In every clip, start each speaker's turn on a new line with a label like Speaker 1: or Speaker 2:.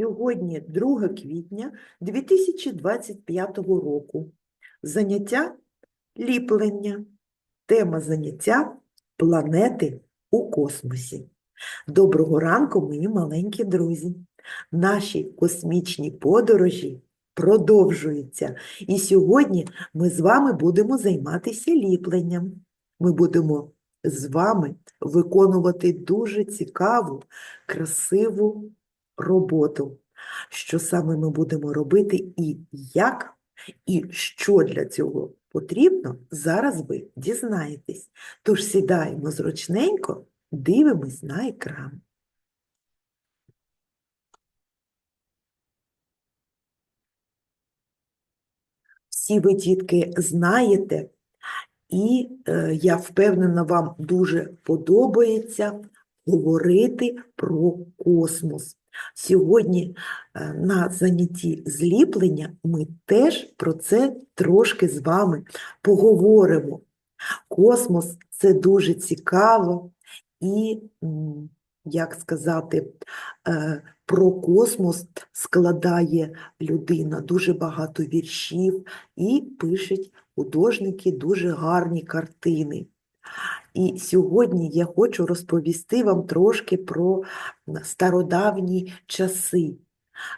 Speaker 1: Сьогодні 2 квітня 2025 року. Заняття ліплення. Тема заняття планети у космосі. Доброго ранку, мої маленькі друзі. Наші космічні подорожі продовжуються. І сьогодні ми з вами будемо займатися ліпленням. Ми будемо з вами виконувати дуже цікаву, красиву роботу. Що саме ми будемо робити і як, і що для цього потрібно, зараз ви дізнаєтесь. Тож сідаємо зручненько, дивимось на екран. Всі ви, дітки, знаєте, і е, я впевнена, вам дуже подобається говорити про космос. Сьогодні е, на занятті зліплення ми теж про це трошки з вами поговоримо. Космос це дуже цікаво і, як сказати, е, про космос складає людина дуже багато віршів і пишуть художники дуже гарні картини. І сьогодні я хочу розповісти вам трошки про стародавні часи.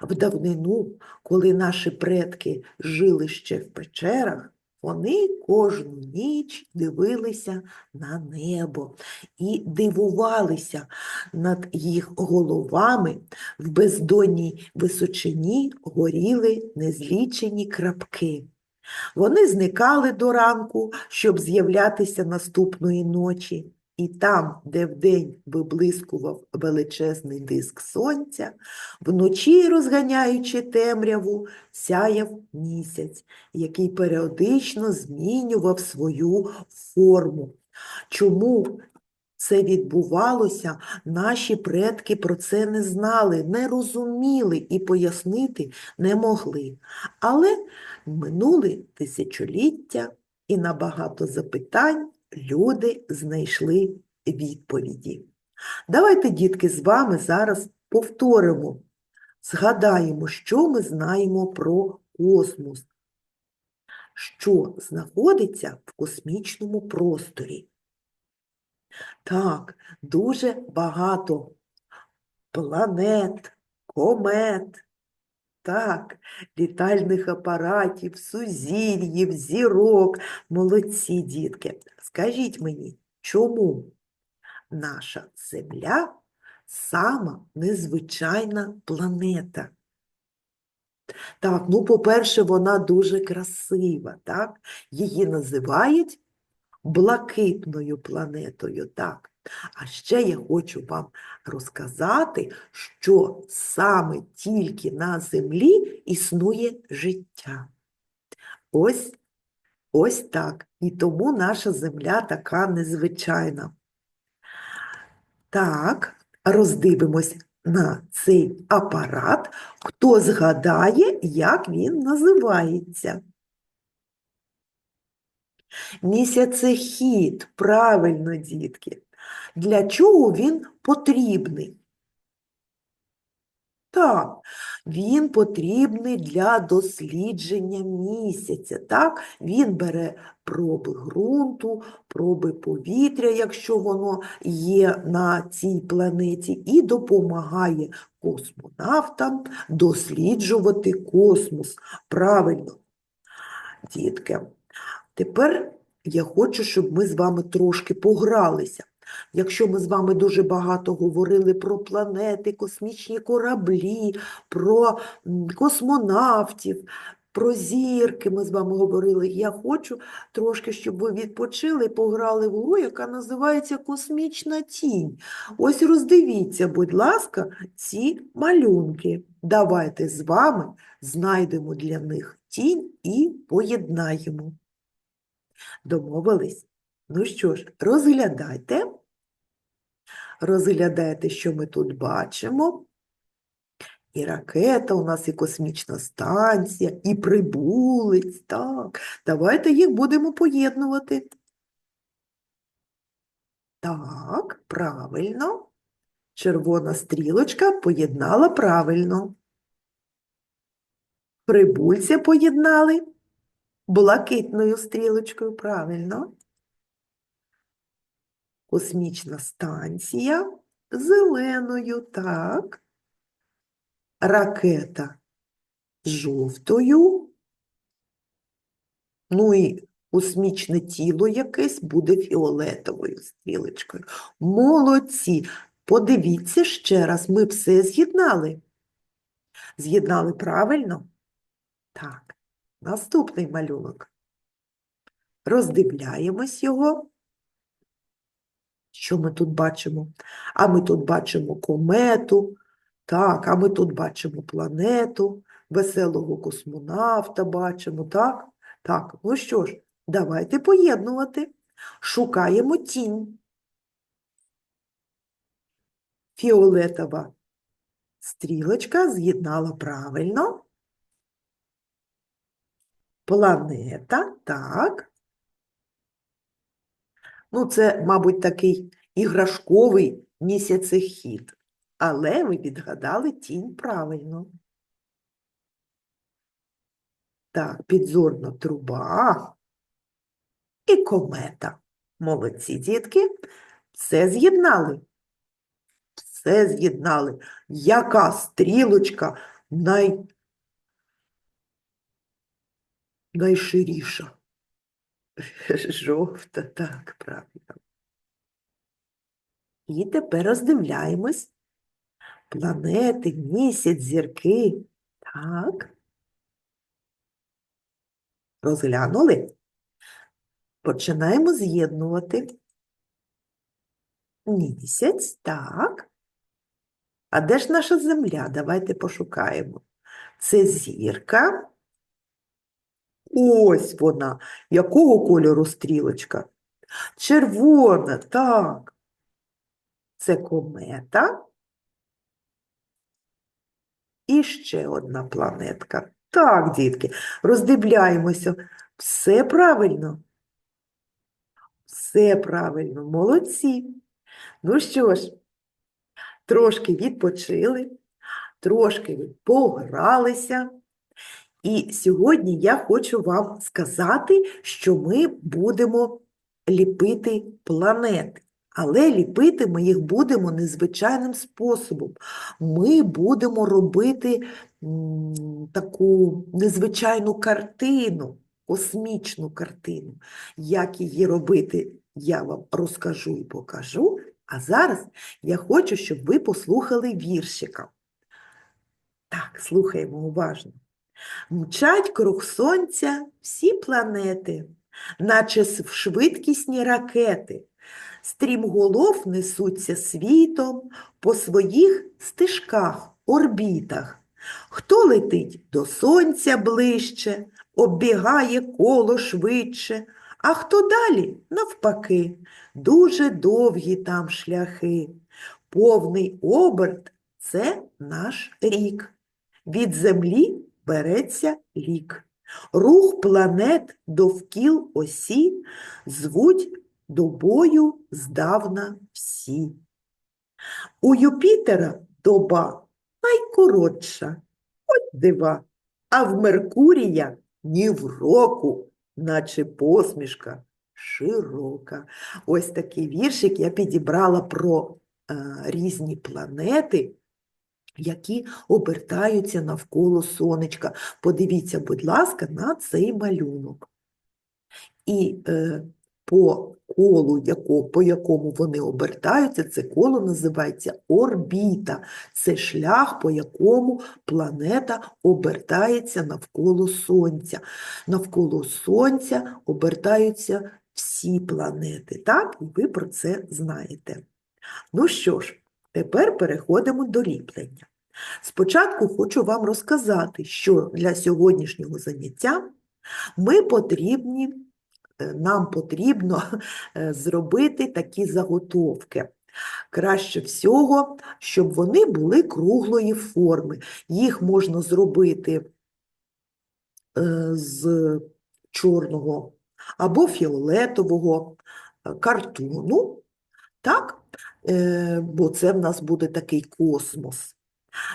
Speaker 1: В давнину, коли наші предки жили ще в печерах, вони кожну ніч дивилися на небо і дивувалися над їх головами в бездонній височині горіли незлічені крапки. Вони зникали до ранку, щоб з'являтися наступної ночі. І там, де вдень виблискував величезний диск сонця, вночі, розганяючи темряву, сяяв місяць, який періодично змінював свою форму. Чому це відбувалося, наші предки про це не знали, не розуміли і пояснити не могли. Але минули тисячоліття, і на багато запитань люди знайшли відповіді. Давайте, дітки, з вами зараз повторимо, згадаємо, що ми знаємо про космос, що знаходиться в космічному просторі. Так, дуже багато планет, комет, так, літальних апаратів, сузір'їв, зірок. Молодці, дітки. Скажіть мені, чому наша Земля сама незвичайна планета? Так, ну, по-перше, вона дуже красива, так? Її називають блакитною планетою, так. А ще я хочу вам розказати, що саме тільки на Землі існує життя. Ось, ось так. І тому наша Земля така незвичайна. Так, роздивимось на цей апарат. Хто згадає, як він називається? Місяцехід, правильно, дітки. Для чого він потрібний? Так, він потрібний для дослідження місяця. Так? Він бере проби ґрунту, проби повітря, якщо воно є на цій планеті, і допомагає космонавтам досліджувати космос. Правильно, дітки. Тепер я хочу, щоб ми з вами трошки погралися. Якщо ми з вами дуже багато говорили про планети, космічні кораблі, про космонавтів, про зірки ми з вами говорили, я хочу трошки, щоб ви відпочили пограли в гру, яка називається Космічна тінь. Ось роздивіться, будь ласка, ці малюнки. Давайте з вами знайдемо для них тінь і поєднаємо. Домовились? Ну що ж, розглядайте. Розглядайте, що ми тут бачимо. І ракета у нас, і космічна станція, і прибулець. Так, давайте їх будемо поєднувати. Так, правильно. Червона стрілочка поєднала правильно. Прибульця поєднали блакитною стрілочкою, правильно. Космічна станція зеленою, так. Ракета жовтою. Ну і космічне тіло якесь буде фіолетовою стрілочкою. Молодці! Подивіться ще раз, ми все з'єднали. З'єднали правильно? Так, наступний малюнок. Роздивляємось його. Що ми тут бачимо? А ми тут бачимо комету, так, а ми тут бачимо планету, веселого космонавта бачимо, так? Так, ну що ж, давайте поєднувати. Шукаємо тінь. Фіолетова стрілочка з'єднала правильно. Планета, так. Ну, це, мабуть, такий іграшковий місяцехід. Але ви відгадали тінь правильно. Так, підзорна труба і комета. Молодці, дітки. Все з'єднали. Все з'єднали. Яка стрілочка най... найширіша? Жовта, так, правильно. І тепер роздивляємось. Планети, місяць, зірки. Так. Розглянули? Починаємо з'єднувати. Місяць, так. А де ж наша земля? Давайте пошукаємо. Це зірка. Ось вона. Якого кольору стрілочка? Червона, так. Це комета. І ще одна планетка. Так, дітки, роздивляємося. Все правильно. Все правильно, молодці. Ну що ж, трошки відпочили, трошки погралися. І сьогодні я хочу вам сказати, що ми будемо ліпити планети. Але ліпити ми їх будемо незвичайним способом. Ми будемо робити таку незвичайну картину, космічну картину. Як її робити, я вам розкажу і покажу. А зараз я хочу, щоб ви послухали віршика. Так, слухаємо уважно. Мчать круг сонця всі планети, наче с- швидкісні ракети. Стрімголов несуться світом по своїх стежках, орбітах. Хто летить до сонця ближче, оббігає коло швидше, а хто далі, навпаки, дуже довгі там шляхи. Повний оберт – це наш рік. Від землі береться лік. Рух планет довкіл осі звуть добою здавна всі. У Юпітера доба найкоротша, ось дива, а в Меркурія ні в року, наче посмішка широка. Ось такий віршик я підібрала про е, різні планети, які обертаються навколо сонечка. Подивіться, будь ласка, на цей малюнок. І е, по колу, яко, по якому вони обертаються, це коло називається орбіта. Це шлях, по якому планета обертається навколо Сонця. Навколо Сонця обертаються всі планети. Так? І ви про це знаєте. Ну що ж, тепер переходимо до ліплення. Спочатку хочу вам розказати, що для сьогоднішнього заняття ми потрібні, е, нам потрібно е, зробити такі заготовки. Краще всього, щоб вони були круглої форми. Їх можна зробити е, з чорного або фіолетового картону, так? Е, Бо це в нас буде такий космос.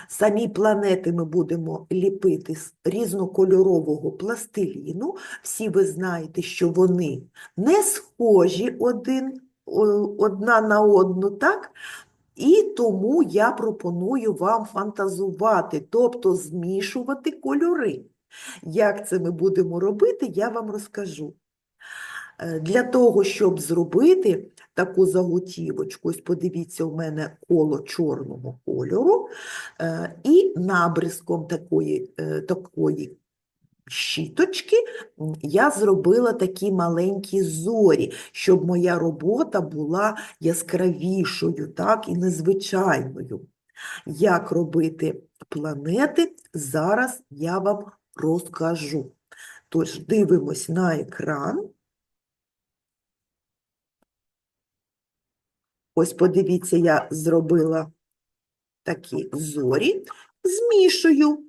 Speaker 1: Самі планети ми будемо ліпити з різнокольорового пластиліну. Всі ви знаєте, що вони не схожі один, одна на одну, так? І тому я пропоную вам фантазувати, тобто змішувати кольори. Як це ми будемо робити, я вам розкажу. Е, Для того, щоб зробити таку заготівочку, ось подивіться, у мене коло чорного кольору, е, і набризком такої, е, такої щіточки я зробила такі маленькі зорі, щоб моя робота була яскравішою, так, і незвичайною. Як робити планети, зараз я вам розкажу. Тож дивимось на екран. Ось подивіться, я зробила такі зорі, змішую.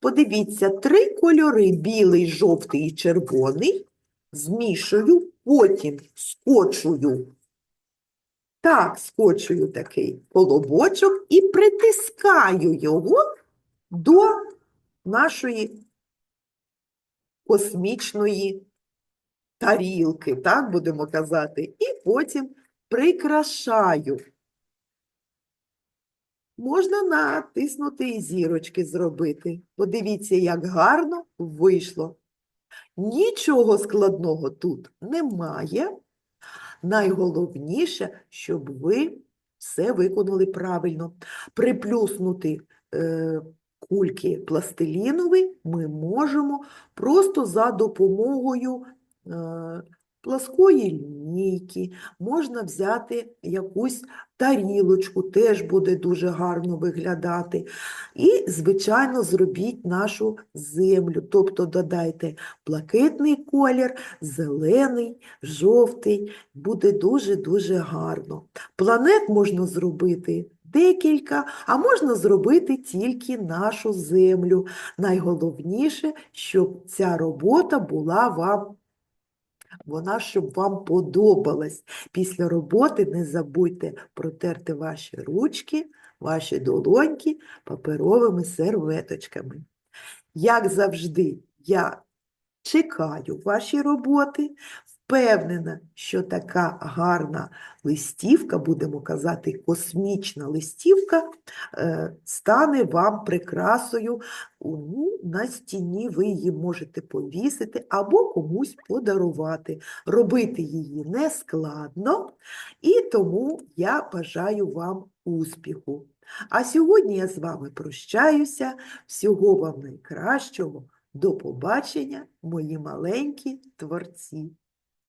Speaker 1: Подивіться, три кольори: білий, жовтий і червоний. Змішую, потім скочую. Так, скочую такий колобочок і притискаю його до нашої космічної тарілки, так будемо казати, і потім прикрашаю. Можна натиснути і зірочки зробити. Подивіться, як гарно вийшло. Нічого складного тут немає. Найголовніше, щоб ви все виконали правильно. Приплюснути е, кульки пластилінові ми можемо просто за допомогою е, пласкої лінійки. Можна взяти якусь тарілочку, теж буде дуже гарно виглядати. І, звичайно, зробіть нашу землю, тобто додайте блакитний колір, зелений, жовтий, буде дуже-дуже гарно. Планет можна зробити декілька, а можна зробити тільки нашу землю. Найголовніше, щоб ця робота була вам вона щоб вам подобалась. Після роботи не забудьте протерти ваші ручки, ваші долоньки паперовими серветочками. Як завжди, я чекаю ваші роботи. Впевнена, що така гарна листівка, будемо казати, космічна листівка, е, стане вам прикрасою ну, на стіні. Ви її можете повісити або комусь подарувати. Робити її не складно, і тому я бажаю вам успіху. А сьогодні я з вами прощаюся. Всього вам найкращого. До побачення, мої маленькі творці.